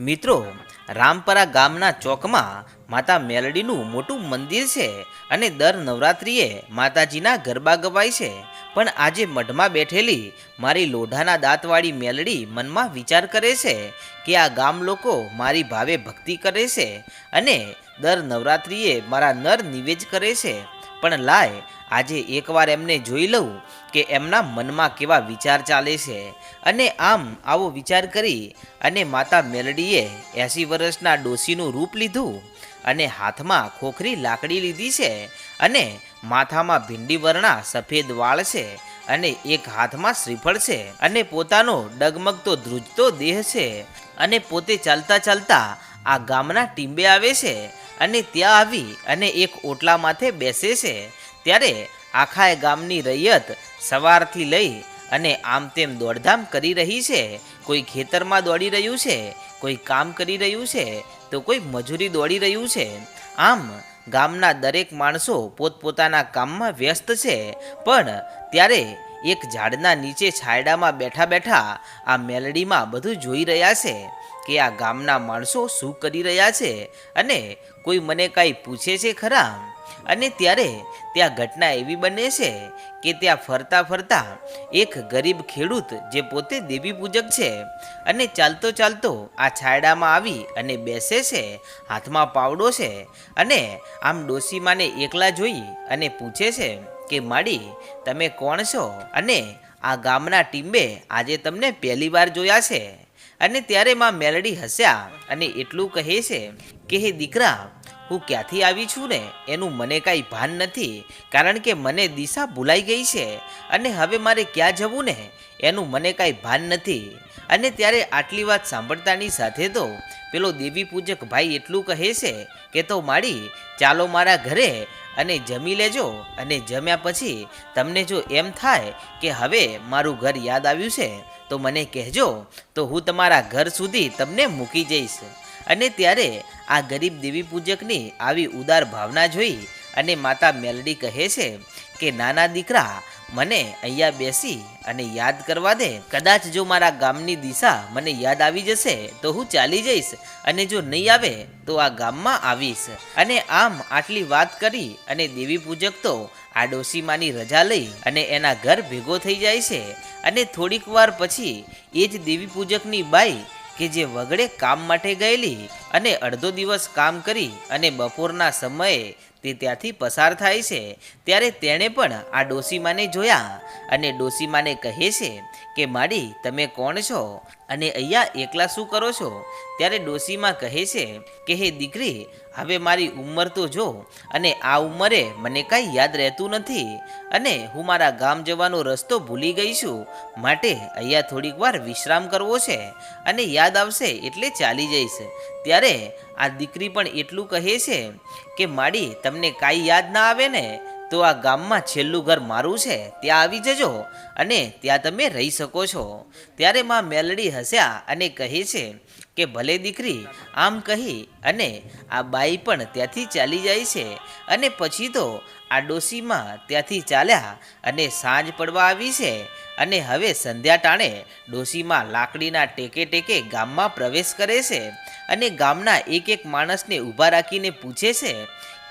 મિત્રો, રામપરા ગામના ચોકમાં માતા મેલડીનું મોટું મંદિર છે અને દર નવરાત્રિએ માતાજીના ગરબા ગવાય છે. પણ આજે મઢમાં બેઠેલી મારી લોઢાના દાંતવાળી મેલડી મનમાં વિચાર કરે છે કે આ ગામ લોકો મારી ભાવે ભક્તિ કરે છે અને દર નવરાત્રિએ મારા નર નિવેજ કરે છે. પણ લાય આજે એકવાર એમને જોઈ લઉં કે એમના મનમાં કેવા વિચાર ચાલે છે. અને આમ આવો વિચાર કરી અને માતા મેલડીએ એંસી વર્ષના ડોશીનું રૂપ લીધું અને હાથમાં ખોખરી લાકડી લીધી છે અને માથામાં ભીંડી વર્ણા સફેદ વાળ છે અને એક હાથમાં શ્રીફળ છે અને પોતાનો ડગમગતો ધ્રુજતો દેહ છે અને પોતે ચાલતા ચાલતા આ ગામના ટીંબે આવે છે અને ત્યાં આવી અને એક ઓટલા માથે બેસે છે. ત્યારે આખા ગામની રૈયત સવારથી લઈ અને આમ તેમ દોડધામ કરી રહી છે. કોઈ ખેતરમાં દોડી રહ્યું છે, કોઈ કામ કરી રહ્યું છે, તો કોઈ મજૂરી દોડી રહ્યું છે. આમ ગામના દરેક માણસો પોતપોતાના કામમાં વ્યસ્ત છે. પણ ત્યારે એક ઝાડના નીચે છાયડામાં બેઠા બેઠા આ મેલડીમાં બધું જોઈ રહ્યા છે. કે આ ગામના માણસો શું કરી રહ્યા છે? અને કોઈ મને કાંઈ પૂછે છે ખરા? અને ત્યારે ત્યાં ઘટના એવી બને છે કે ત્યાં ફરતા ફરતા એક ગરીબ ખેડૂત જે પોતે દેવી પૂજક છે અને ચાલતો ચાલતો આ છાયડામાં આવી અને બેસે છે, હાથમાં પાવડો છે અને આમ ડોસીમાને એકલા જોઈ અને પૂછે છે કે, માડી, તમે કોણ છો? અને આ ગામના ટીમ્બે આજે તમને પહેલી વાર જોયા છે. અને ત્યારે માં મેલડી હસ્યા અને એટલું કહે છે કે, હે દીકરા, હું ક્યાંથી આવી છું ને? એનું મને કાંઈ ભાન નથી, કારણ કે મને દિશા ભૂલાઈ ગઈ છે અને હવે મારે ક્યાં જવું ને? એનું મને કાંઈ ભાન નથી. અને ત્યારે આટલી વાત સાંભળતાની સાથે તો પેલો દેવી પૂજક ભાઈ એટલું કહે છે કે, તો માડી, ચાલો મારા ઘરે અને જમી લેજો અને જમ્યા પછી તમને જો એમ થાય કે હવે મારું ઘર યાદ આવ્યું છે, તો મને કહેજો, તો હું તમારા ઘર સુધી તમને મૂકી જઈશ. અને ત્યારે આ ગરીબ દેવી પૂજકની આવી ઉદાર ભાવના જોઈ અને માતા મેલડી કહે છે કે, નાના દીકરા મને અહીંયા બેસી અને યાદ કરવા દે. કદાચ જો મારા ગામની દિશા મને યાદ આવી જશે, તો હું ચાલી જઈશ અને જો નહીં આવે, તો આ ગામમાં આવીશ. અને આમ આટલી વાત કરી અને દેવી પૂજક તો આ ડોસીમાની રજા લઈ અને એના ઘર ભેગો થઈ જાય છે. અને થોડીક વાર પછી એ જ દેવી પૂજકની બાઈ કે જે વગડે કામ માટે ગયેલી અને અડધો દિવસ કામ કરી અને બપોરના સમયે તે ત્યાંથી પસાર થાય છે. ત્યારે તેણે પણ આ ડોસીમાને જોયા અને ડોસીમાને કહે છે કે માડી, તમે કોણ છો? અને અહીંયા એકલા શું કરો છો? ત્યારે ડોશીમાં કહે છે કે, હે દીકરી, હવે મારી ઉંમર તો જો, અને આ ઉંમરે મને કાંઈ યાદ રહેતું નથી, અને હું મારા ગામ જવાનો રસ્તો ભૂલી ગઈ છું, માટે અહીંયા થોડીક વાર વિશ્રામ કરવો છે, અને યાદ આવશે એટલે ચાલી જઈશ. ત્યારે આ દીકરી પણ એટલું કહે છે કે, માડી, તમને કાંઈ યાદ ના આવે ને? તો આ ગામમાં છેલ્લું ઘર મારું છે, ત્યાં આવી જજો અને ત્યાં તમે રહી શકો છો. ત્યારે માં મેલડી હસ્યા અને કહે છે કે, ભલે દીકરી, આમ કહી અને આ બાઈ પણ ત્યાંથી ચાલી જાય છે અને પછી તો આ ડોસીમાં ત્યાંથી ચાલ્યા અને સાંજ પડવા આવી છે અને હવે સંધ્યા ટાણે ડોસીમાં લાકડીના ટેકે ટેકે ગામમાં પ્રવેશ કરે છે અને ગામના એક એક માણસને ઊભા રાખીને પૂછે છે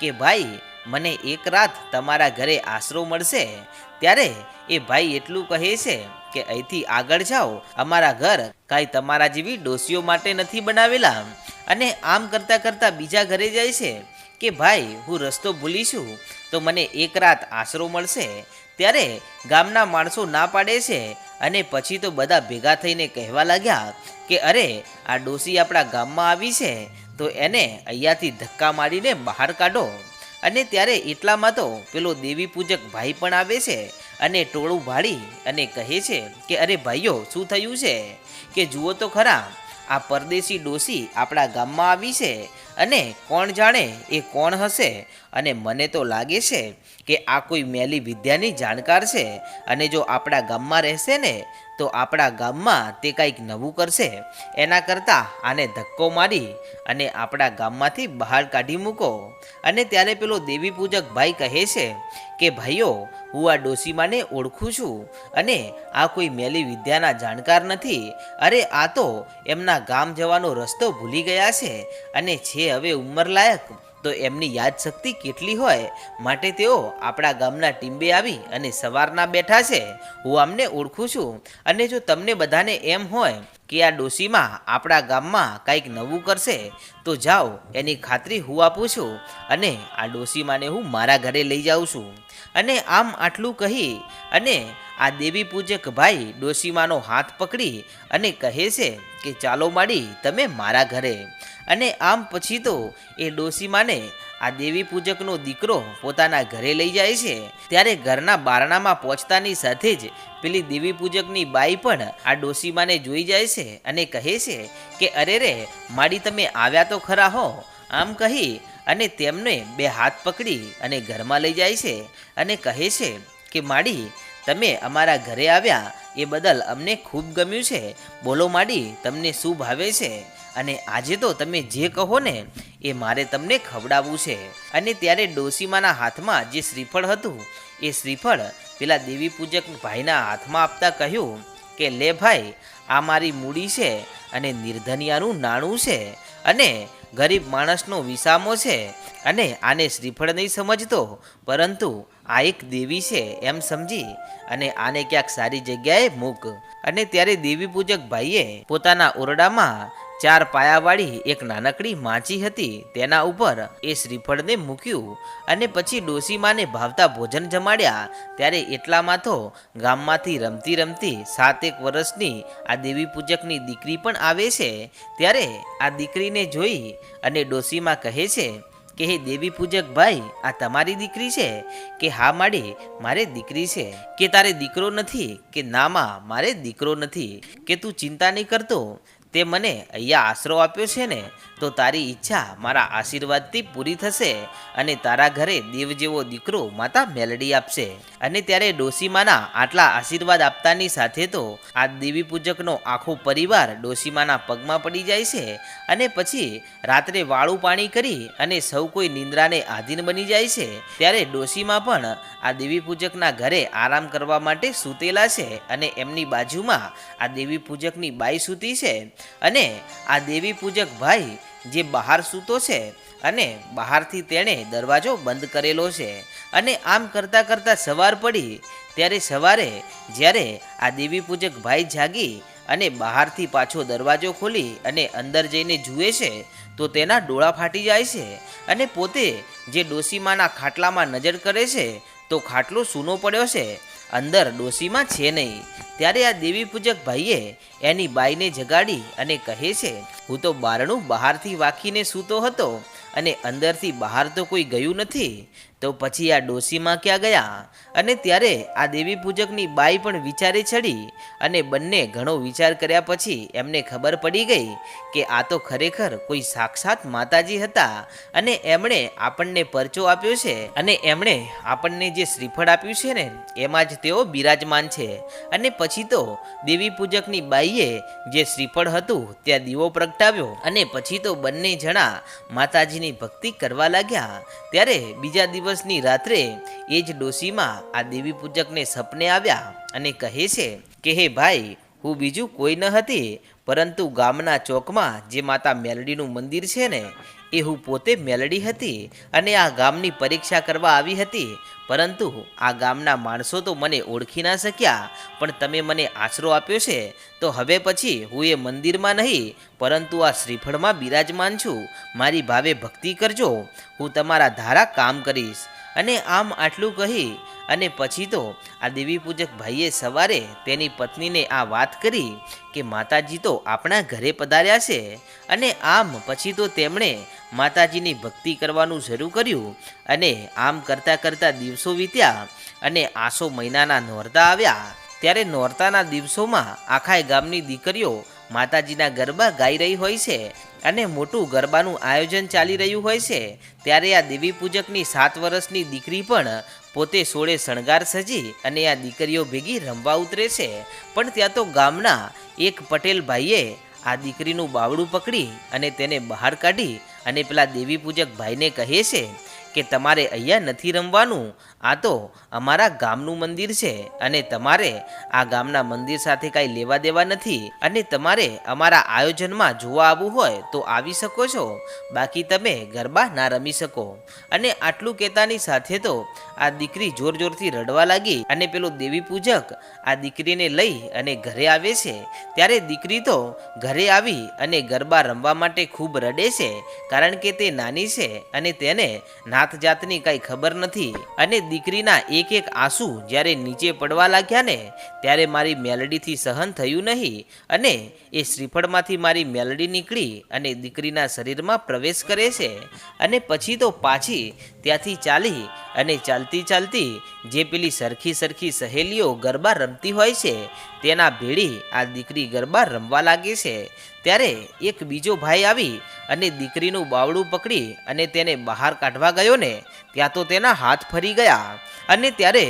કે, ભાઈ મને એક રાત તમારા ઘરે આશરો મળશે, ત્યારે એ ભાઈ એટલું કહે છે કે અહીંથી આગળ જાઓ. અમારા ઘર કાંઈ તમારા જેવી ડોસીઓ માટે નથી બનાવેલા. અને આમ કરતાં કરતાં બીજા ઘરે જાય છે કે, ભાઈ, હું રસ્તો ભૂલીશું તો મને એક રાત આશરો મળશે. ત્યારે ગામના માણસો ના પાડે છે અને પછી તો બધા ભેગા થઈને કહેવા લાગ્યા કે, અરે, આ ડોસી આપણા ગામમાં આવી છે, તો એને અહીંયાથી ધક્કા મારીને બહાર કાઢો. અને ત્યારે એટલામાં તો પેલો દેવી પૂજક ભાઈ પણ આવે છે અને ટોળું ભાડી અને કહે છે કે, અરે ભાઈઓ, શું થયું છે? કે જુઓ તો ખરા, આ પરદેશી ડોસી આપણા ગામમાં આવી છે અને કોણ જાણે એ કોણ હશે? અને મને તો લાગે છે કે આ કોઈ મેલી વિદ્યાની જાણકાર છે અને જો આપણા ગામમાં રહેશે ને તો આપણા ગામમાં તે કંઈક નવું કરશે. એના કરતાં આને ધક્કો મારી અને આપણા ગામમાંથી બહાર કાઢી મૂકો. અને ત્યારે પેલો દેવી પૂજક ભાઈ કહે છે કે, ભાઈઓ, હું આ ડોસીમાને ઓળખું છું અને આ કોઈ મેલી વિદ્યાના જાણકાર નથી. અરે, આ તો એમના ગામ જવાનો રસ્તો ભૂલી ગયા છે અને છે હવે ઉંમરલાયક તો એમની યાદશક્તિ કેટલી હોય માટે તેઓ આપણા ગામના ટીંબે આવી અને સવારના બેઠા છે. હું આમને ઓળખું છું અને જો તમને બધાને એમ હોય કે આ ડોશીમાં આપણા ગામમાં કંઈક નવું કરશે, તો જાઓ એની ખાતરી હું આપું છું અને આ ડોશીમાને હું મારા ઘરે લઈ જાઉં છું. અને આમ આટલું કહી અને આ દેવી પૂજક ભાઈ ડોશીમાનો હાથ પકડી અને કહે છે કે ચાલો માડી, તમે મારા ઘરે. અને આમ પછી તો એ ડોશીમાને આ દેવી પૂજકનો દીકરો પોતાના ઘરે લઈ જાય છે. ત્યારે ઘરના બારણામાં પહોંચતાની સાથે જ પેલી દેવી પૂજકની બાઈ પણ આ ડોશીમાને જોઈ જાય છે અને કહે છે કે, અરે રે, માડી તમે આવ્યા તો ખરા હો. આમ કહી અને તેમને બે હાથ પકડી અને ઘરમાં લઈ જાય છે અને કહે છે કે, માડી, તમે અમારા ઘરે આવ્યા એ બદલ અમને ખૂબ ગમ્યું છે. બોલો માડી, તમને શું ભાવે છે? અને આજે તો તમે જે કહો ને, એ મારે તમને ખવડાવવું છે. અને ત્યારે ડોસીમાના હાથમાં જે શ્રીફળ હતું, એ શ્રીફળ પેલા દેવી પૂજક ભાઈના હાથમાં આપતા કહ્યું કે, લે ભાઈ, આ મારી મૂડી છે અને નિર્ધનિયાનું નાણું છે અને ગરીબ માણસનો વિસામો છે અને આને શ્રીફળ નહીં સમજતો, પરંતુ આ એક દેવી છે, એમ સમજી અને આને ક્યાંક સારી જગ્યાએ મૂક. અને ત્યારે દેવી પૂજક ભાઈએ પોતાના ઓરડામાં ચાર પાયાવાળી એક નાનકડી માચી હતી. તેના ઉપર એ શ્રીફળને મૂક્યું અને પછી ડોસીમાને ભાવતા ભોજન જમાડ્યા. ત્યારે એટલામાં તો ગામમાંથી રમતી રમતી સાતેક વર્ષની આ દેવી પૂજકની દીકરી પણ આવે છે. ત્યારે આ દીકરીને જોઈ અને ડોશીમા કહે છે કે, હે દેવી પૂજક ભાઈ, આ તમારી દીકરી છે? કે હા માડી, મારે દીકરી છે. કે તારે દીકરો નથી? કે નામાં મારે દીકરો નથી? કે તું ચિંતા નહીં કરતો? તે મને અહીંયા આશરો આપ્યો છે ને, તો તારી ઈચ્છા મારા આશીર્વાદથી પૂરી થશે અને તારા ઘરે દેવ જેવો દીકરો માતા મેલડી આપશે. અને ત્યારે ડોસીમાના આટલા આશીર્વાદ આપતાની સાથે તો આ દેવી પૂજકનો આખો પરિવાર ડોસીમાના પગમાં પડી જાય છે અને પછી રાત્રે વાળું પાણી કરી અને સૌ કોઈ નિંદ્રાને આધીન બની જાય છે. ત્યારે ડોસીમાં પણ આ દેવી પૂજકના ઘરે આરામ કરવા માટે સૂતેલા છે અને એમની બાજુમાં આ દેવી પૂજકની બાઈ સૂતી છે. અને આ દેવી પૂજક ભાઈ જે બહાર સૂતો છે અને બહારથી તેણે દરવાજો બંધ કરેલો છે અને આમ કરતાં કરતાં સવાર પડી, ત્યારે સવારે જ્યારે આ દેવી પૂજક ભાઈ જાગી અને બહારથી પાછો દરવાજો ખોલી અને અંદર જઈને જુએ છે, તો તેના ડોળા ફાટી જાય છે અને પોતે જે ડોસીમાના ખાટલામાં નજર કરે છે, તો ખાટલો સૂનો પડ્યો છે અંદર ડોશીમાં છે નહીં. ત્યારે આ દેવી પૂજક ભાઈએ એની બાઈને જગાડી અને કહે છે, હું તો બારણું બહારથી વાંકીને સૂતો હતો અને અંદરથી બહાર તો કોઈ ગયું નથી. તો પછી આ ડોશીમાં ક્યાં ગયા? અને ત્યારે આ દેવી પૂજકની બાઈ પણ વિચારે ચડી અને બંને ઘણો વિચાર કર્યા પછી એમને ખબર પડી ગઈ કે આ તો ખરેખર કોઈ સાક્ષાત માતાજી હતા અને એમણે આપણને પરચો આપ્યો છે અને એમણે આપણને જે શ્રીફળ આપ્યું છે ને, એમાં જ તેઓ બિરાજમાન છે. અને પછી તો દેવી પૂજકની બાઈએ જે શ્રીફળ હતું ત્યાં દીવો પ્રગટાવ્યો અને પછી તો બંને જણા માતાજીની ભક્તિ કરવા લાગ્યા. ત્યારે બીજા દિવસની રાત્રે એ જ ડોશીમાં આ દેવી પૂજકને સપને આવ્યા અને કહે છે કે, હે ભાઈ હું બીજું કોઈ ન હતી, પરંતુ ગામના ચોકમાં જે માતા મેલડીનું મંદિર છે ને, એ હું પોતે મેલડી હતી અને આ ગામની પરીક્ષા કરવા આવી હતી. પરંતુ આ ગામના માણસો તો મને ઓળખી ના શક્યા, પણ તમે મને આશરો આપ્યો છે, તો હવે પછી હું એ મંદિરમાં નહીં, પરંતુ આ શ્રીફળમાં બિરાજમાન છું. મારી ભાવે ભક્તિ કરજો. હું તમારા ધારા કામ કરીશ. અને આમ આટલું કહી અને પછી તો આ દેવી પૂજક ભાઈએ સવારે તેની પત્નીને આ વાત કરી કે માતાજી તો આપણા ઘરે પધાર્યા છે અને આમ પછી તો તેમણે માતાજીની ભક્તિ કરવાનું શરૂ કર્યું અને આમ કરતાં કરતાં દિવસો વીત્યા અને આસો મહિનાના નોરતા આવ્યા. ત્યારે નોરતાના દિવસોમાં આખા ગામની દીકરીઓ માતાજીના ગરબા ગાઈ રહી હોય છે અને મોટું ગરબાનું આયોજન ચાલી રહ્યું હોય છે, ત્યારે આ દેવી પૂજકની સાત વર્ષની દીકરી પણ પોતે સોળે શણગાર સજી અને આ દીકરીઓ ભેગી રમવા ઉતરે છે. પણ ત્યાં તો ગામના એક પટેલ ભાઈએ આ દીકરીનું બાવડું પકડી અને તેને બહાર કાઢી અને પેલા દેવી પૂજક ભાઈને કહે છે કે તમારે અહીંયા નથી રમવાનું? આ તો અમારા ગામનું મંદિર છે અને તમારે આ ગામના મંદિર સાથે કાંઈ લેવા દેવા નથી અને તમારે અમારા આયોજનમાં જોવા આવવું હોય તો આવી શકો છો. બાકી તમે ગરબા ના રમી શકો. અને આટલું કહેતાની સાથે તો આ દીકરી જોર જોરથી રડવા લાગી અને પેલો દેવી પૂજક આ દીકરીને લઈ અને ઘરે આવે છે. ત્યારે દીકરી તો ઘરે આવી અને ગરબા રમવા માટે ખૂબ રડે છે, કારણ કે તે નાની છે અને તેને નાત જાતની કાંઈ ખબર નથી અને દીકરીના એક એક આંસુ જ્યારે નીચે પડવા લાગ્યા ને, ત્યારે મારી મેલડીથી સહન થયું નહીં અને એ શ્રીફળમાંથી મારી મેલડી નીકળી અને દીકરીના શરીરમાં પ્રવેશ કરે છે. અને પછી તો પાછી ત્યાંથી ચાલી અને ચાલતી ચાલતી જે પેલી સરખી સરખી સહેલીઓ ગરબા રમતી હોય છે, તેના ભેળી આ દીકરી ગરબા રમવા લાગે છે. ત્યારે એક બીજો ભાઈ આવી અને દીકરીનું બાવડું પકડી અને તેને બહાર કાઢવા ગયો ને, ત્યાં તો તેના હાથ ફરી ગયા. અને ત્યારે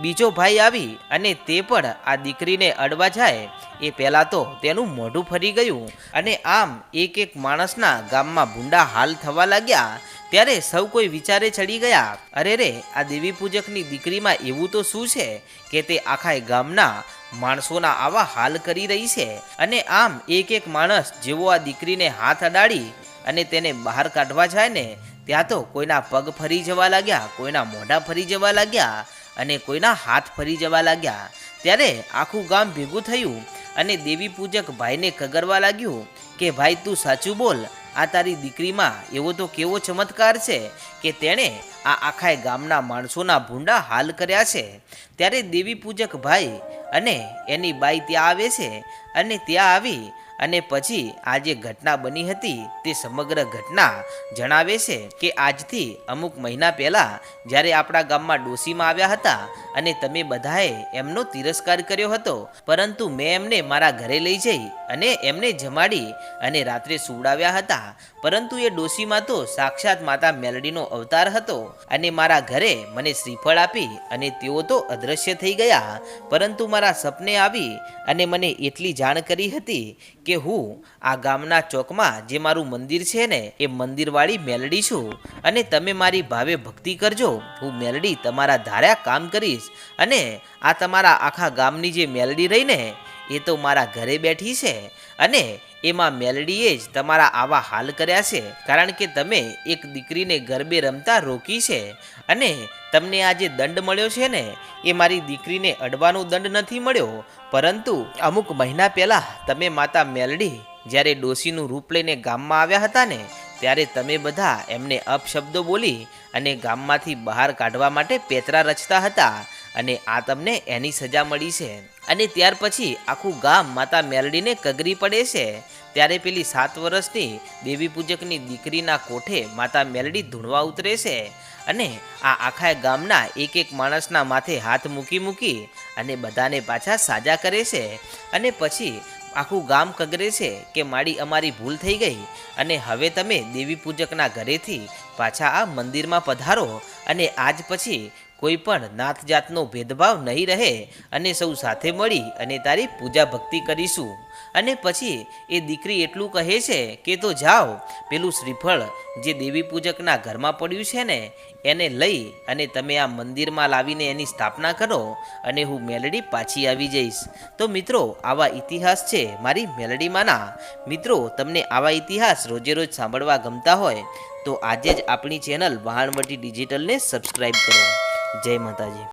બીજો ભાઈ આવી અને તે પણ આ દીકરીને અડવા જાય એ પહેલાં તો તેનું મોઢું ફરી ગયું અને આમ એક એક માણસના ગામમાં ભૂંડા હાલ થવા લાગ્યા. ત્યારે સૌ કોઈ વિચારે ચડી ગયા, અરે રે, આ દેવી પૂજકની દીકરીમાં એવું તો શું છે કે તે આખા ગામના માણસોના આવા હાલ કરી રહી છે? અને આમ એક એક માણસ જેવો આ દીકરીને હાથ અડાડી અને તેને બહાર કાઢવા જાય ને, ત્યાં તો કોઈના પગ ફરી જવા લાગ્યા, કોઈના મોઢા ફરી જવા લાગ્યા અને કોઈના હાથ ફરી જવા લાગ્યા. ત્યારે આખું ગામ ભેગું થયું અને દેવી પૂજક ભાઈને કગરવા લાગ્યું કે, ભાઈ, તું સાચું બોલ. આ તારી દીકરીમાં એવો તો કેવો ચમત્કાર છે કે તેણે આ આખા ગામના માણસોના ભૂંડા હાલ કર્યા છે. ત્યારે દેવી પૂજક ભાઈ અને એની બાઈ ત્યાં આવે છે અને ત્યાં આવી અને પછી આ જે ઘટના બની હતી તે સમગ્ર ઘટના જણાવે છે કે આજથી અમુક મહિના પહેલાં જ્યારે આપણા ગામમાં ડોસીમાં આવ્યા હતા અને તમે બધાએ એમનો તિરસ્કાર કર્યો હતો, પરંતુ મેં એમને મારા ઘરે લઈ જઈ અને એમને જમાડી અને રાત્રે સુવડાવ્યા હતા. પરંતુ એ ડોસીમાં તો સાક્ષાત માતા મેલડીનો અવતાર હતો અને મારા ઘરે મને શ્રીફળ આપી અને તેઓ તો અદૃશ્ય થઈ ગયા. પરંતુ મારા સપને આવી અને મને એટલી જાણ કરી હતી કે હું આ ગામના ચોકમાં જે મારું મંદિર છે ને, એ મંદિરવાળી મેલડી છું અને તમે મારી ભાવે ભક્તિ કરજો. હું મેલડી તમારા ધાર્યા કામ કરીશ અને આ તમારા આખા ગામની જે મેલડી રહીને એ તો મારા ઘરે બેઠી છે અને એમાં મેલડીએ જ તમારા આવા હાલ કર્યા છે. કારણ કે તમે એક દીકરીને ગરબે રમતા રોકી છે અને તમને આ જે દંડ મળ્યો છે ને, એ મારી દીકરીને અડવાનો દંડ નથી મળ્યો. પરંતુ અમુક મહિના પહેલાં તમે માતા મેલડી જ્યારે ડોશીનું રૂપ લઈને ગામમાં આવ્યા હતા ને, ત્યારે તમે બધા એમને અપશબ્દો બોલી અને ગામમાંથી બહાર કાઢવા માટે પેતરા રચતા હતા. અને આ તમને એની સજા મળી છે. અને ત્યાર પછી આખું ગામ માતા મેલડીને કગરી પડે છે. ત્યારે પેલી સાત વર્ષની દેવી પૂજકની દીકરીના કોઠે માતા મેલડી ધૂણવા ઉતરે છે. અને આ આખા ગામના એક એક માણસના માથે હાથ મૂકી મૂકી અને બધાને પાછા સાજા કરે છે. અને પછી આખું ગામ કગરે છે કે માડી અમારી ભૂલ થઈ ગઈ. અને હવે તમે દેવી પૂજકના ઘરેથી પાછા આ મંદિરમાં પધારો. અને આજ પછી કોઈ પણ નાત જાતનો ભેદભાવ નહીં રહે અને સૌ સાથે મળી અને તારી પૂજા ભક્તિ કરીશું. અને પછી એ દીકરી એટલું કહે છે કે, તો જાઓ, પેલું શ્રીફળ જે દેવી પૂજકના ઘરમાં પડ્યું છે ને, એને લઈ અને તમે આ મંદિરમાં લાવીને એની સ્થાપના કરો અને હું મેલડી પાછી આવી જઈશ. તો મિત્રો, આવા ઇતિહાસ છે મારી મેલડીમાંના. મિત્રો, તમને આવા ઇતિહાસ રોજે રોજ સાંભળવા ગમતા હોય, તો આજે જ આપણી ચેનલ વહાણવટી ડિજિટલને સબસ્ક્રાઈબ કરો. જય માતાજી.